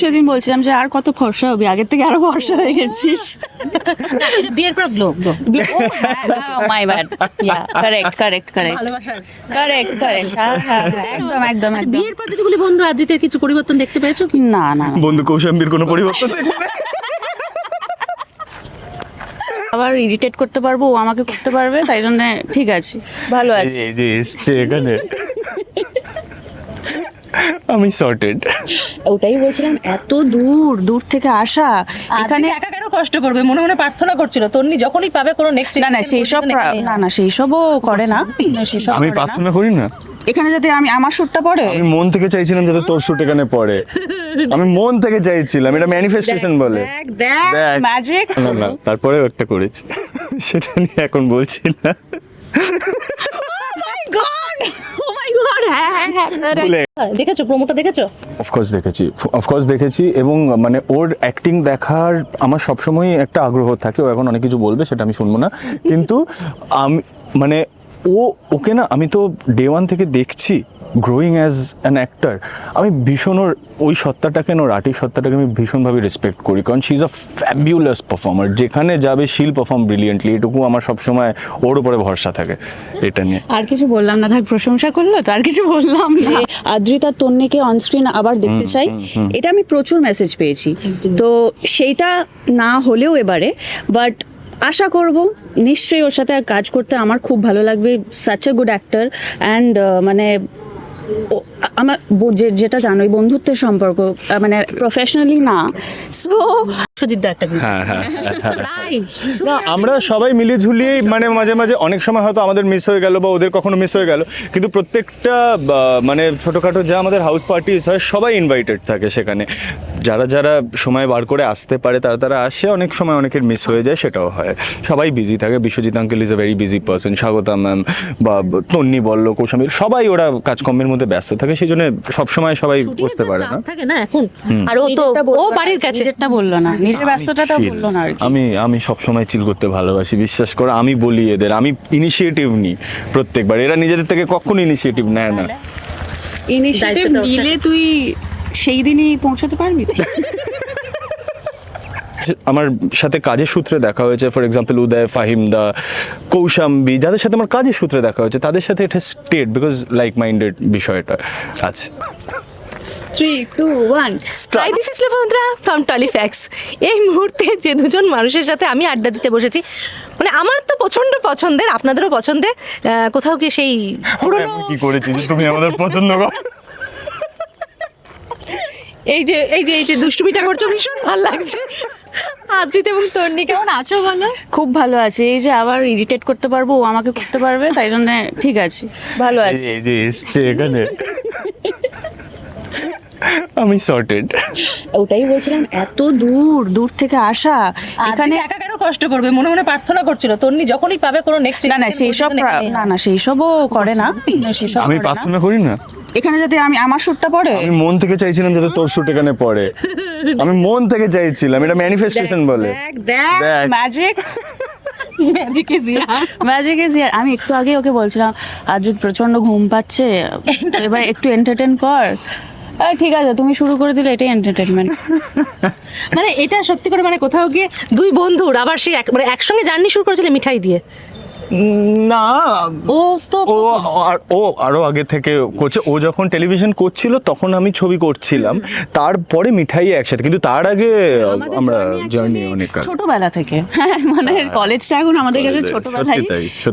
সেদিন বলছিলাম যে আর কত ফর্সা হবি? আগের থেকে আরও ফর্সা হয়ে গেছিস। বিয়ের পর glow glow my bad correct correct correct correct correct একদম একদম আচ্ছা, বিয়ের পর যতগুলি বন্ধু আদিতের কিছু পরিবর্তন দেখতে পেয়েছ? কি না না। বন্ধু কৌশাম্বীর কোনো পরিবর্তন আবার ইরিটেট করতে পারব ও আমাকে করতে পারবে তাই জন্য ঠিক আছে ভালো আছে। এই যে এসছে এখানে। আমি সর্টেড ওটাই বলছিলাম এত দূর দূর থেকে আসা। এখানে একা কেন কষ্ট করবে মনে মনে প্রার্থনা করছিল তন্নি যখনই পাবে কোনো নেক্সট না না সেই সব না না সেই সবও করে না। আমি প্রার্থনা করি না। এখানে যদি আমি আমার শুটটা পড়ে? আমি মন থেকে চাইছিলাম যাতে তোর শুট এখানে পড়ে। আমি মন থেকে চাইছিলাম এটা ম্যানিফেস্টেশন বলে। দেখ দেখ দেখ। ম্যাজিক না না তারপরেও একটা করেছি। সেটা নিয়ে এখন বলছি না মাই গড ও মাই গড হ্যাঁ হ্যাঁ হ্যাঁ দেখেছ প্রোমোটা দেখেছ? অফকোর্স দেখেছি। অফকোর্স দেখেছি এবং মানে ওর অ্যাক্টিং দেখার আমার সবসময় একটা আগ্রহ থাকে। ও এখন অনেক কিছু বলবে সেটা আমি শুনব না। কিন্তু আমি মানে ও ওকে না আমি তো ডে ওয়ান থেকে দেখছি। গ্রোয়িং অ্যাজ অ্যান অ্যাক্টার আমি ভীষণ ওর ওই সত্তাটাকে না ওর আর্টিস্ট সত্তাটাকে আমি ভীষণভাবে রেসপেক্ট করি। কারণ she is a fabulous performer যেখানে যাবে শিল পারফর্ম ব্রিলিয়েন্টলি এটুকু আমার সবসময় ওর উপরে ভরসা থাকে এটা নিয়ে। আর কিছু বললাম না থাক প্রশংসা করল তো আর কিছু বললাম যে আদ্রিতা তন্নিকে অনস্ক্রিন আবার দেখতে চাই। এটা আমি প্রচুর মেসেজ পেয়েছি। তো সেইটা না হলেও এবারে বাট আশা করব নিশ্চয়ই ওর সাথে কাজ করতে আমার খুব ভালো লাগবে। Such a good actor and মানে ও- আমার যে- যেটা জানোই বন্ধুত্বের সম্পর্ক মানে প্রফেশনালি না। সো সুজিত একটা হ্যাঁ হ্যাঁ হ্যাঁ। না আমরা সবাই মিলিয়ে ঝুলিয়েই মানে মাঝে মাঝে অনেক সময় হয়তো আমাদের মিস হয়ে গেল বা ওদের কখনো মিস হয়ে গেল কিন্তু প্রত্যেকটা মানে ছোটোখাটো যা আমাদের হাউস পার্টিস হয় সবাই ইনভাইটেড থাকে সেখানে। যারা যারা সময় বার করে আসতে পারে তারা তারা আসে অনেক সময় অনেকের মিস হয়ে যায় সেটাও হয়। সবাই বিজি থাকে। Biswajit uncle is a very busy person Swagata ma'am বা তন্নি বলল কৌশামীর সবাই ওরা কাজকর্মের মধ্যে ব্যস্ত থাকে। সেই জন্য সবসময় সবাই বুঝতে পারে না। থাকে না এখন। আর ও তো ও বাড়ির কাছে। যেটা বলল না। নিজের ব্যস্ততাটা বলল না আর আমি আমি সবসময় চিল করতে ভালোবাসি বিশ্বাস করে আমি বলি এদের আমি ইনিশিয়েটিভ নিই প্রত্যেকবার। এরা নিজেদের থেকে কখনো ইনিশিয়েটিভ নেয় না। ইনিশিয়েটিভ নিলে তুই সেই দিনই পৌঁছাতে পারবি? আমার সাথে কাজের সূত্রে দেখা হয়েছে ফর এক্সাম্পল উদয় ফাহিম দা কৌশাম্বি যাদের সাথে আমার কাজের সূত্রে দেখা হয়েছে তাদের সাথে এটা স্টেট বিকজ লাইক মাইন্ডেড বিষয়টা আছে। Three two one hi this is লেফান্দ্রা from Tollyfacts এই মুহূর্তে যে দুজন মানুষের সাথে আমি আড্ডা দিতে বসেছি মানে আমার তো প্রচণ্ড পছন্দের আপনাদেরও পছন্দের কোথাও কি সেই পুরনো কি করেছি তুমি আমাদের পছন্দ করো? এই যে এই যে এই যে দুষ্টুমিটা করছ ভীষণ ভালো লাগছে। আদ্রিত এবং তন্নি কেমন আছো বলো? খুব ভালো আছে। এই যে আবার ইরিটেট করতে পারব ও আমাকে করতে পারবে তাই জন্য ঠিক আছে ভালো আছে। এই যে এসছে এখানে। আমি সর্টেড ওটাই বলছিলাম এত দূর দূর থেকে আসা এখানে একা কেন কষ্ট করবে? মনে মনে প্রার্থনা করছিল তন্নি যখনই পাবে কোনো নেক্সট না না সেই সব না না সেই সবও করে না। আমি প্রার্থনা করি না? এখানে যদি আমি আমার শুটটা পড়ে? আমি মন থেকে চাইছিলাম যাতে তোর শুট এখানে পড়ে। আমি মন থেকে চাইছিলাম এটা ম্যানিফেস্টেশন বলে। দেখ। Magic magic is magic is ইয়ার আমি একটু আগে ওকে বলছিলাম আজ যদি প্রচণ্ড ঘুম পাচ্ছে এবার একটু এন্টারটেন কর। ঠিক আছে তুমি শুরু করে দিলে এটাই এন্টারটেনমেন্ট মানে এটা সত্যি করে মানে কোথাও গিয়ে দুই বন্ধুর আবার সেই এক- মানে একসঙ্গে জার্নি শুরু করেছিল মিঠাই দিয়ে। না। ও তো ও আর ও আরও আগে থেকে করছে। ও যখন টেলিভিশন করছিল তখন আমি ছবি করছিলাম। তারপরে মিঠাই একসাথে। কিন্তু তার আগে আমরা জার্নি অনেক ছোটবেলা থেকে। মানে কলেজটা এখন আমাদের কাছে ছোটবেলায়।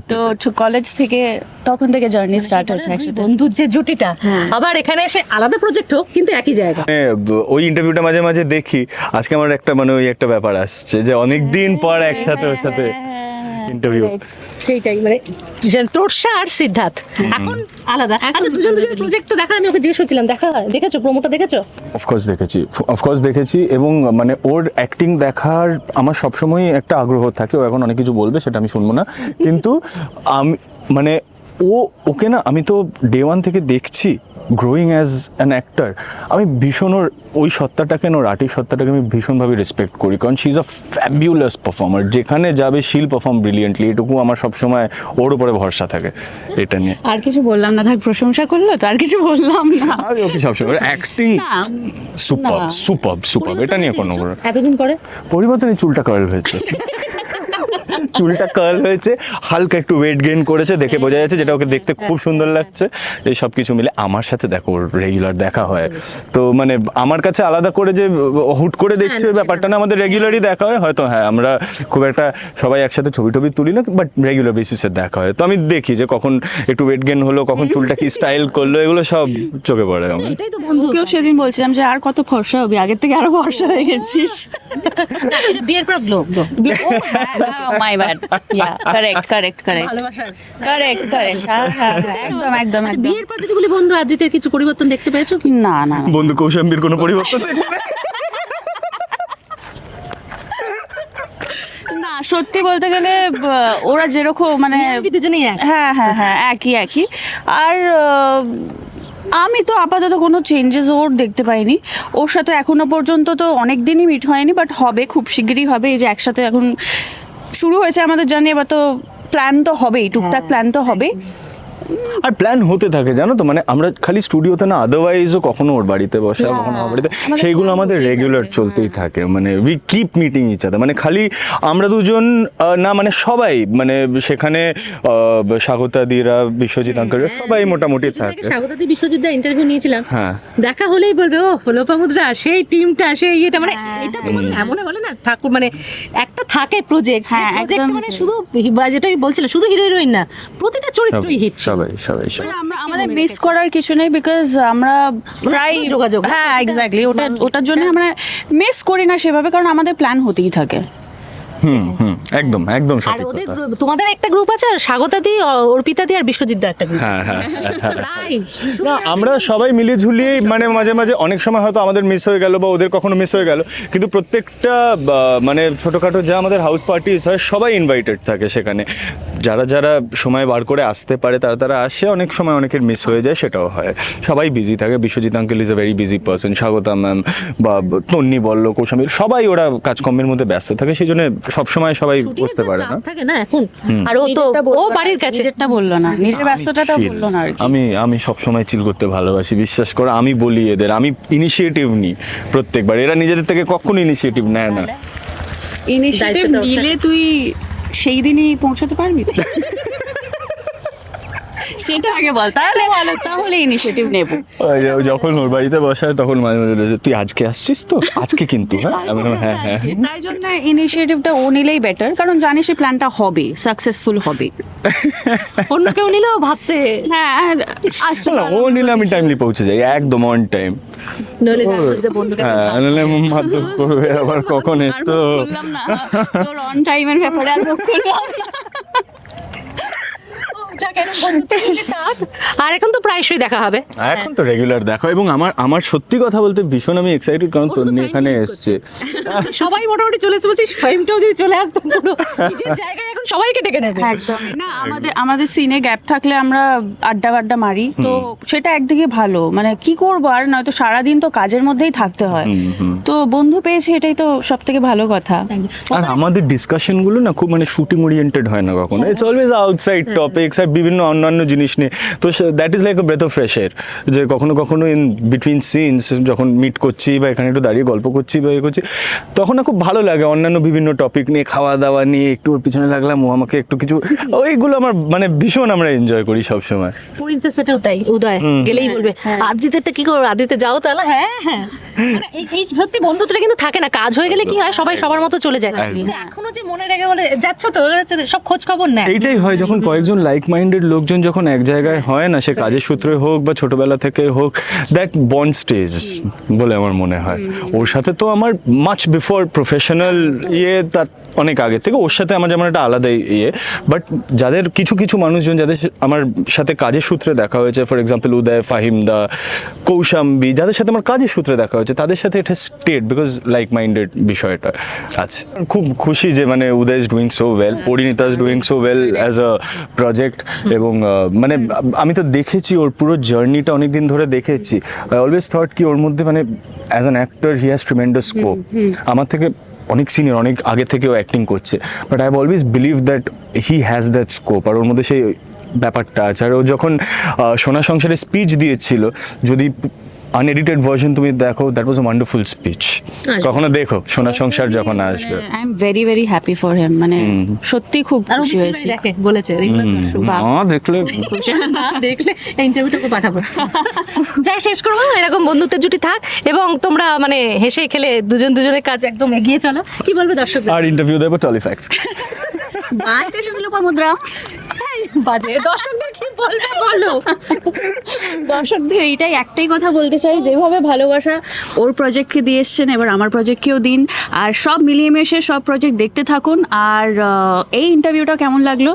তো কলেজ থেকে তখন থেকে জার্নি স্টার্ট হয়েছে একসাথে। বন্ধুর যে জুটিটা আবার এখানে এসে আলাদা প্রজেক্ট হোক কিন্তু একই জায়গা। মানে ওই ইন্টারভিউটা মাঝে মাঝে দেখি। আজকে আমার একটা মানে ওই একটা ব্যাপার আসছে যে অনেক দিন পর একসাথে ওর সাথে ইন্টারভিউ সেইটাই মানে তোরসা আর সিদ্ধার্থ। এখন আলাদা। আচ্ছা দুজন দুজন প্রজেক্ট তো দেখা আমি ওকে জিজ্ঞেস করছিলাম দেখা দেখেছ? প্রোমোটা দেখেছ? অফকোর্স দেখেছি। অফকোর্স দেখেছি এবং মানে ওর অ্যাক্টিং দেখার আমার সবসময় একটা আগ্রহ থাকে। ও এখন অনেক কিছু বলবে সেটা আমি শুনব না। কিন্তু আমি মানে ও ওকে না আমি তো ডে ওয়ান থেকে দেখছি। গ্রোয়িং অ্যাজ অ্যান অ্যাক্টার আমি ভীষণ ওর ওই সত্তাটাকে ওর আর্টিস্ট সত্তাটাকে আমি ভীষণভাবে রেসপেক্ট করি। কারণ she is a fabulous performer যেখানে যাবে শিল পারফর্ম ব্রিলিয়েন্টলি এটুকু আমার সবসময় ওর উপরে ভরসা থাকে এটা নিয়ে। আর কিছু বললাম না থাক প্রশংসা করল তো আর কিছু বললাম না। আর ওকে সবসময় অ্যাক্টিং সুপার সুপার সুপার এটা নিয়ে কোনো- এতদিন পরে? পরিবর্তনে চুলটা কার্ল হয়েছে। চুলটা কার্ল হয়েছে হালকা একটু ওয়েট গেইন করেছে দেখে বোঝা যাচ্ছে যেটা ওকে দেখতে খুব সুন্দর লাগছে। এই সব কিছু মিলে আমার সাথে দেখো রেগুলার দেখা হয়। তো মানে আমার কাছে আলাদা করে যে হুট করে দেখছি ওই ব্যাপারটা না আমাদের রেগুলারই দেখা হয় হয়তো হ্যাঁ আমরা খুব একটা সবাই একসাথে ছবি টবি তুলি না বাট রেগুলার বেসিসে দেখা হয়। তো আমি দেখি যে কখন একটু ওয়েট গেইন হলো কখন চুলটা কি স্টাইল করল এগুলো সব চোখে পড়ে আমার। এটাই তো বন্ধু কেউ সেদিন বলছিলাম যে আর কত ফর্সা হবি? আগের থেকে আরও ফর্সা হয়ে গেছিস। না, এটা বিয়ের পর glow glow my bad correct correct correct correct correct একদম একদম আচ্ছা, বিয়ের পর যদি বলি বন্ধু আদিতের কিছু পরিবর্তন দেখতে পেয়েছ? কি না না না। বন্ধু কৌশাম্বীর কোনো পরিবর্তন না সত্যি বলতে গেলে ওরা যেরকম মানে দুজনেই হ্যাঁ হ্যাঁ হ্যাঁ একই একই। আর আমি তো আপাতত কোনো চেঞ্জেস ওর দেখতে পাইনি। ওর সাথে এখনও পর্যন্ত তো অনেক দিনই মিট হয়নি বাট হবে খুব শিগগিরই হবে এই যে একসাথে এখন শুরু হয়েছে আমাদের জানি এবার তো প্ল্যান তো হবেই টুকটাক প্ল্যান তো হবেই। আর প্ল্যান হতে থাকে জানো তো? মানে আমরা খালি স্টুডিওতে না আদারওয়াইজও কখনো ওর বাড়িতে বসে হ্যাঁ, কখনো আমার বাড়িতে। সেইগুলো আমাদের রেগুলার চলতেই থাকে। মানে we keep meeting each other মানে খালি আমরা দুজন না মানে সবাই মানে সেখানে আহ, স্বাগতা দিরা বিশ্বজিৎ আঙ্কেল সবাই মোটামুটি থাকে। স্বাগতাদি বিশ্বজিৎ দা ইন্টারভিউ নিয়েছিলাম। হ্যাঁ। দেখা হলেই বলবে ও লোপামুদ্রা সেই টিমটা সেই ইয়েটা। মানে এটা তোমাদের এমন বলে না ঠাকুর মানে একটা থাকে প্রজেক্ট হ্যাঁ, প্রজেক্ট মানে শুধু যেটাই বলছিল শুধু হিরো হিরোইন না প্রতিটা চরিত্রই হিট সবাই সবাই সবাই। মানে আমরা আমাদের মিস করার কিছু নেই বিকজ আমরা প্রায় যোগাযোগ। হ্যাঁ এক্স্যাক্টলি ওটা ওটার জন্য আমরা মিস করি না সেভাবে কারণ আমাদের প্ল্যান হতেই থাকে। হুম হুম একদম একদম আর ওদের তোমাদের একটা গ্রুপ আছে আর স্বাগতাদি অ- অর্পিতাদি আর বিশ্বজিৎ দা একটা গ্রুপ হ্যাঁ হ্যাঁ হ্যাঁ না আমরা সবাই মিলিয়ে ঝুলিয়ে মানে মাঝে মাঝে অনেক সময় হয়তো আমাদের মিস হয়ে গেল বা ওদের কখনো মিস হয়ে গেল কিন্তু প্রত্যেকটা মানে ছোটোখাটো যা আমাদের হাউস পার্টিস হয় সবাই ইনভাইটেড থাকে সেখানে। যারা যারা সময় বার করে আসতে পারে তারা তারা আসে অনেক সময় অনেকের মিস হয়ে যায় সেটাও হয়। সবাই বিজি থাকে। Biswajit uncle is a very busy person Swagata ma'am বা তন্নি বলল কৌশামীর সবাই ওরা কাজকর্মের মধ্যে ব্যস্ত থাকে সেই জন্য সবসময় সবাই বুঝতে পারে না। থাকে না এখন। আর ও তো ও বাড়ির কাছে। নিজেরটা বলল না। নিজের ব্যস্ততাটা বলল না আর আমি আমি সবসময় চিল করতে ভালোবাসি বিশ্বাস করো আমি বলি এদের আমি ইনিশিয়েটিভ নিই প্রত্যেকবার। এরা নিজেদের থেকে কখনো ইনিশিয়েটিভ নেয় না। ইনিশিয়েটিভ নিলে তুই সেই দিনই পৌঁছতে পারবি? সেটা আগে বল তাহলে তাহলে ইনিশিয়েটিভ নেব। যখন ওর বাড়িতে বসায় তখন মাঝে মাঝে তুই আজকে আসছিস তো? আজকে কিন্তু হ্যাঁ? হ্যাঁ হ্যাঁ। তাই জন্য ইনিশিয়েটিভটা ও নিলেই বেটার কারণ জানিস এই প্ল্যানটা হবে সাকসেসফুল হবে। অন্য কেউ নিলেও ভাবতে হ্যাঁ আসতে ও নিলে আমি টাইমলি পৌঁছে যাই একদম অন টাইম হ্যাঁ করবে আবার কখন তোর অন টাইমের ব্যাপারে আর না। যাক, এরকম বন্ধুত্ব হলে থাক। আর এখন তো প্রায়শই দেখা হবে। এখন তো রেগুলার দেখো এবং আমার আমার সত্যি কথা বলতে ভীষণ আমি এক্সাইটেড কারণ তন্নি এখানে এসেছে। সবাই মোটামুটি চলে এসে বলছি যদি চলে আসতো পুরো নিজের জায়গায় এখন সবাইকে ডেকে নেবে। একদমই। না আমাদের আমাদের সিনে গ্যাপ থাকলে আমরা আড্ডা বাড্ডা মারি। তো সেটা একদিকে ভালো। মানে কি করব? আর নয়তো সারাদিন তো কাজের মধ্যেই থাকতে হয়। তো বন্ধু পেয়েছি এটাই তো সব থেকে ভালো কথা। আর আমাদের ডিসকাশনগুলো না খুব মানে শুটিং ওরিয়েন্টেড হয় না কখনো। ইটস অলওয়েজ আউটসাইড টপিকস আর বিভিন্ন অন্যান্য জিনিস নিয়ে। তো that is like a breath of fresh air যে কখনো কখনো ইন বিটুইন সিনস যখন মিট করছি বা এখানে একটু দাঁড়িয়ে গল্প করছি বা এ করছি তখন না খুব ভালো লাগে অন্যান্য বিভিন্ন টপিক নিয়ে খাওয়া দাওয়া নিয়ে একটু পিছনে লাগলাম ও আমাকে একটু কিছু ওইগুলো আমার মানে ভীষণ আমরা এনজয় করি সব সময় প্রিন্সেস সেটাও তাই উদয় গেলেই বলবে আদিত্যটা কি করো? আদিতে যাও তাহলে হ্যাঁ হ্যাঁ। এই- এই সত্যি বন্ধুত্বটা কিন্তু থাকে না। কাজ হয়ে গেলে কি হয়? সবাই সবার মতো চলে যায়। কিন্তু এখনও যে মনে রেখে বলে যাচ্ছ তো? সব খোঁজ খবর নেয়। এইটাই হয় যখন কয়েকজন লাইক মাইন্ডেড লোকজন যখন এক জায়গায় হয় না সে কাজের সূত্রে হোক বা ছোটবেলা থেকে হোক দ্যাট বন্ড স্টেজ বলে আমার মনে হয়। ওর সাথে তো আমার মাচ বিফোর প্রফেশনাল ইয়ে তার অনেক আগে থেকে ওর সাথে আমার যেমন একটা আলাদা আলাদা ইয়ে। বাট যাদের কিছু কিছু মানুষজন যাদের আমার সাথে কাজের সূত্রে দেখা হয়েছে ফর এক্সাম্পল উদয় ফাহিম দা কৌশাম্বি যাদের সাথে আমার কাজের সূত্রে দেখা হয়েছে তাদের সাথে এটা স্টেট বিকজ লাইক মাইন্ডেড বিষয়টা আছে। খুব খুশি যে মানে Uday is doing so well Parineeta is doing so well as a project এবং মানে আমি তো দেখেছি ওর পুরো জার্নিটা অনেক দিন ধরে দেখেছি। আই অলওয়েজ থট কি ওর মধ্যে মানে as an actor he has tremendous scope আমার থেকে অনেক সিনিয়র অনেক আগে থেকেও অ্যাক্টিং করছে। But I have always believe that he has that scope আর ওর মধ্যে সেই ব্যাপারটা আছে। আর ও যখন সোনা সংসারে স্পিচ দিয়েছিল যদি আনএডিটেড ভার্সন তুমি দেখো that was a wonderful speech কখনো দেখো সোনা সংসার যখন আসবে। I am very very happy for him মানে সত্যি খুব খুশি হয়েছি। বলেছে। দেখলে না দেখলে এই ইন্টারভিউটুকু পাঠাবো। যাই শেষ করব এরকম বন্ধুত্বের জুটি থাক এবং তোমরা মানে হেসে খেলে দুজন দুজনের কাজ একদম এগিয়ে চলো। কি বলবে দর্শক আর ইন্টারভিউ দেবো Tollyfacts bye this is Lopamudra বাজে। দর্শকদের কি বলবে বলো? দর্শকদের এইটাই একটাই কথা বলতে চাই, যেভাবে ভালোবাসা ওর প্রজেক্টকে দিয়ে এসছেন, এবার আমার প্রজেক্টকেও দিন। আর সব মিলিয়ে মিশে সব প্রজেক্ট দেখতে থাকুন। আর এই ইন্টারভিউটা কেমন লাগল?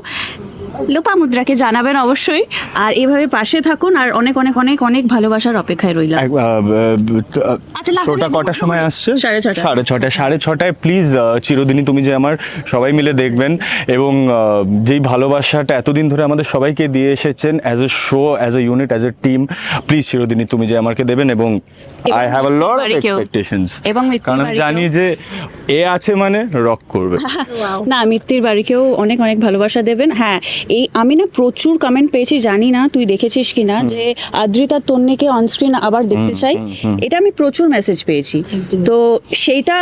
লোপামুদ্রাকে জানাবেন অবশ্যই। আর এভাবে পাশে থাকুন আর অনেক অনেক অনেক অনেক ভালোবাসার অপেক্ষায় রইলাম। আচ্ছা, last শোটা কটার সময় আসছে? সাড়ে ছটা। সাড়ে ছটায় সাড়ে ছটায় প্লিজ চিরদিনই তুমি যে আমার সবাই মিলে দেখবেন এবং যেই ভালোবাসাটা এতদিন ধরে আমাদের সবাইকে দিয়ে এসেছেন as a show as a unit as a team please চিরদিনই তুমি যে আমাকে দেবেন এবং এবং I have a lot of expectations এবং কারণ আমি জানি যে এ আছে মানে রক করবে। না মিত্তির বাড়িকেও অনেক অনেক ভালোবাসা দেবেন। হ্যাঁ এই আমি না প্রচুর কমেন্ট পেয়েছি জানি না তুই দেখেছিস কি না যে আদ্রিতা তন্নেকে অনস্ক্রিন আবার দেখতে চাই। এটা আমি প্রচুর মেসেজ পেয়েছি। তো সেইটা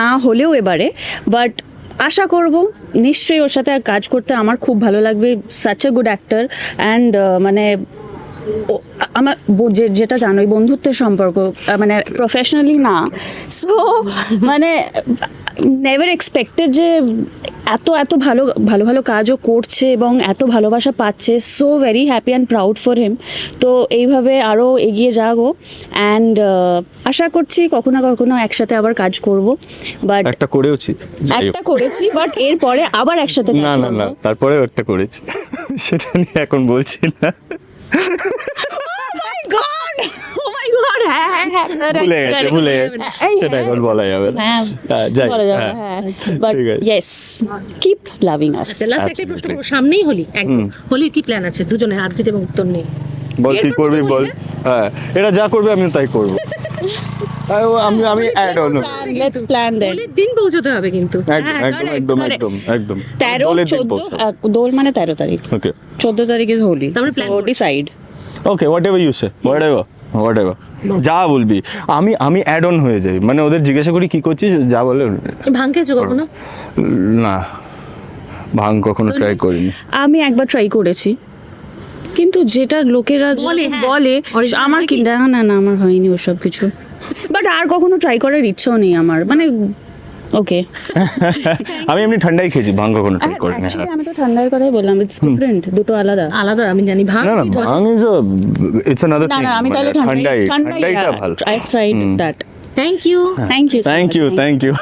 না হলেও এবারে বাট আশা করব নিশ্চয়ই ওর সাথে কাজ করতে আমার খুব ভালো লাগবে। Such a good actor and মানে আমার যে- যেটা জানোই বন্ধুত্বের সম্পর্ক মানে প্রফেশনালি না। সো মানে নেভার এক্সপেক্টেড যে এত এত ভালো ভালো ভালো কাজও করছে এবং এত ভালোবাসা পাচ্ছে। So very happy and proud for him তো এইভাবে আরও এগিয়ে যাগো অ্যান্ড আশা করছি কখনো কখনো একসাথে আবার কাজ করব। বাট একটা করেওছি। একটা করেছি বাট এরপরে আবার একসাথে না না না তারপরে একটা করেছি। সেটা নিয়ে এখন বলছি না। মাই গড ও মাই গড ভুলে গেছে। ভুলে সেটা এখন বলা যাবে না। যাই বলা যাবে but yes keep loving us last একটা প্রশ্ন সামনেই হোলি একদম। হোলির কি প্ল্যান আছে? দুজনে আদ্রিত এবং উত্তর নেই বল কি করবি বল? হ্যাঁ এটা যা করবে আমি তাই করব। আমি আমি add on let's plan then দিন পৌঁছতে হবে কিন্তু। একদম হ্যাঁ, একদম একদম একদম একদম। তেরো দোলের দিন চোদ্দ পৌঁছাবো। দোল মানে তেরো তারিখ। ওকে চোদ্দ তারিখ ইজ হোলি। মানে plan decide okay whatever you say whatever whatever যা বলবি। আমি আমি অ্যাড অন হয়ে যাই। মানে ওদের জিজ্ঞাসা করি কি করছিস? যা বলে। ভাঙ খেয়েছো কখনো? না ভাঙ কখনো ট্রাই করিনি। আমি একবার ট্রাই করেছি। কিন্তু যেটা লোকেরা বলে, হ্যাঁ। বলে আমার কি? না না না আমার হয়নি ওসব কিছু। বাট আর কখনো ট্রাই করার ইচ্ছেও নেই আমার। মানে ওকে আমি এমনি ঠান্ডাই খেয়েছি ভাঙ কখনো ট্রাই করিনি। অ্যাকচুয়ালি আমি তো ঠান্ডার কথাই বললাম ইটস ডিফারেন্ট দুটো আলাদা। আলাদা আমি জানি ভাঙ না না? ভাঙ ইজ ইটস অ্যানাদার থিং না আমি তাহলে ঠান্ডাই ঠান্ডাই ঠান্ডাইটা ভালো। I tried that thank you thank you thank you thank you